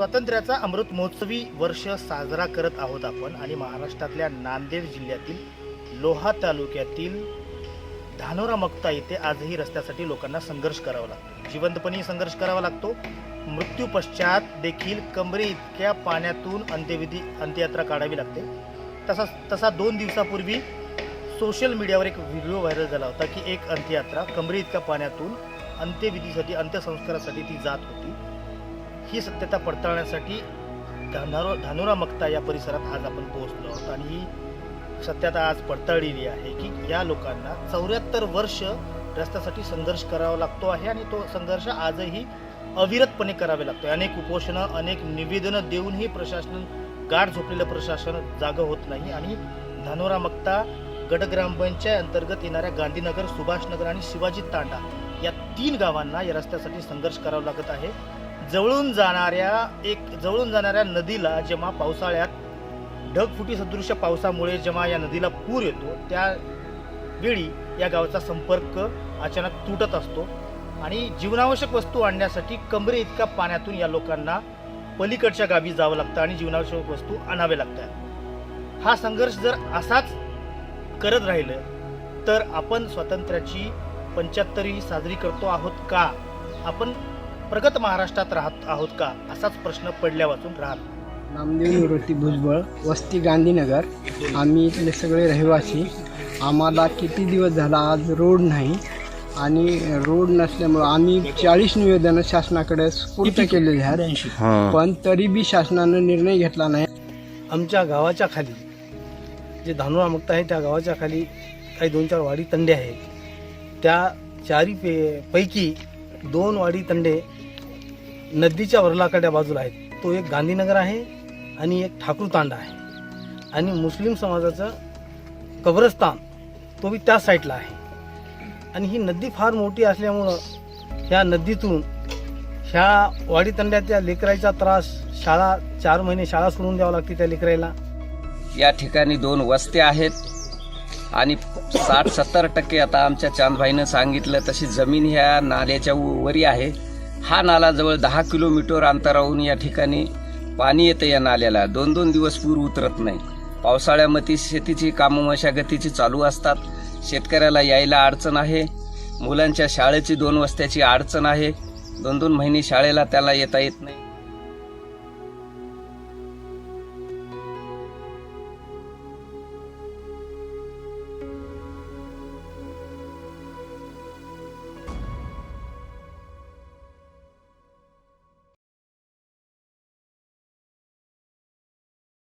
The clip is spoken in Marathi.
स्वातंत्र्याचा अमृत महोत्सवी वर्ष साजरा करत आहोत आपण आणि महाराष्ट्रातल्या नांदेड जिल्ह्यातील लोहा तालुक्यातील धानोरा मक्ता येथे आजही रस्त्यासाठी लोकांना संघर्ष करावा लागतो. जिवंतपणे संघर्ष करावा लागतो. मृत्यू पश्चात देखील कमरे इतक्या पाण्यातून अंत्यविधी अंत्ययात्रा काढावी लागते. तसा तसा दोन दिवसापूर्वी सोशल मीडियावर एक व्हिडिओ व्हायरल झाला होता की एक अंत्ययात्रा कमरे इतक्या पाण्यातून अंत्यविधीसाठी अंत्यसंस्कारासाठी ती जात होती. ही सत्यता पडताळण्यासाठी धानोरा धानोरा मक्ता या परिसरात आज आपण पोहोचलो आहोत. आणि ही सत्यता आज पडताळलेली आहे की या लोकांना चौऱ्याहत्तर वर्ष रस्त्यासाठी संघर्ष करावा लागतो आहे आणि तो संघर्ष आजही अविरतपणे करावे लागतो अनेक उपोषणं अनेक निवेदनं देऊनही प्रशासन गाठ झोपलेलं प्रशासन जागं होत नाही. आणि धानोरा मक्ता गड ग्रामपंचायत अंतर्गत येणाऱ्या गांधीनगर सुभाषनगर आणि शिवाजी तांडा या तीन गावांना या रस्त्यासाठी संघर्ष करावा लागत आहे. जवळून जाणाऱ्या एक जवळून जाणाऱ्या नदीला जेव्हा पावसाळ्यात ढगफुटी सदृश्य पावसामुळे जेव्हा या नदीला पूर येतो त्या वेळी या गावाचा संपर्क अचानक तुटत असतो. आणि जीवनावश्यक वस्तू आणण्यासाठी कमरे इतका पाण्यातून या लोकांना पलीकडच्या गावी जावं लागतं आणि जीवनावश्यक वस्तू आणाव्या लागतात. हा संघर्ष जर असाच करत राहिलं तर आपण स्वातंत्र्याची पंच्याहत्तरी साजरी करतो आहोत का? आपण प्रगत महाराष्ट्रात राहत आहोत का? असाच प्रश्न पडल्या वाचून राहत नामदेव निवृत्ती भुजबळ वस्ती गांधीनगर. आम्ही इथले सगळे रहिवासी. आम्हाला किती दिवस झाला आज रोड नाही आणि रोड नसल्यामुळं आम्ही चाळीस निवेदनं शासनाकडे सुपूर्द केलेले आहेत. पण तरी बी शासनानं निर्णय घेतला नाही. आमच्या गावाच्या खाली जे धानोरा मुक्त आहे त्या गावाच्या खाली काही दोन चार वाडी तंडे आहेत. त्या चारी पे पैकी दोन वाडी तंडे नदीच्या वरलाकड्या बाजूला आहेत. तो एक गांधीनगर आहे आणि एक ठाकूर तांडा आहे. आणि मुस्लिम समाजाचं कब्रस्तान तो बी त्या साईडला आहे. आणि ही नदी फार मोठी असल्यामुळं ह्या नदीतून ह्या वाडी तंड्याच्या लेकराचा त्रास शाळा चार महिने शाळा सोडून द्यावं लागते त्या लेकराला या ठिकाणी दोन वस्त्या आहेत आणि साठ सत्तर टक्के आता आमच्या चांदभाईनं सांगितलं तशी जमीन ह्या नाल्याच्या वरी आहे. हा नाला जवळ दहा किलोमीटर अंतरावरून या ठिकाणी पाणी येतं या नाल्याला. दोन दोन दिवस पूर उतरत नाही. पावसाळ्यामध्ये शेतीची कामं मशागतीची चालू असतात. शेतकऱ्याला यायला अडचण आहे. मुलांच्या शाळेची दोन वस्त्याची अडचण आहे. दोन दोन महिने शाळेला त्याला येता येत नाही.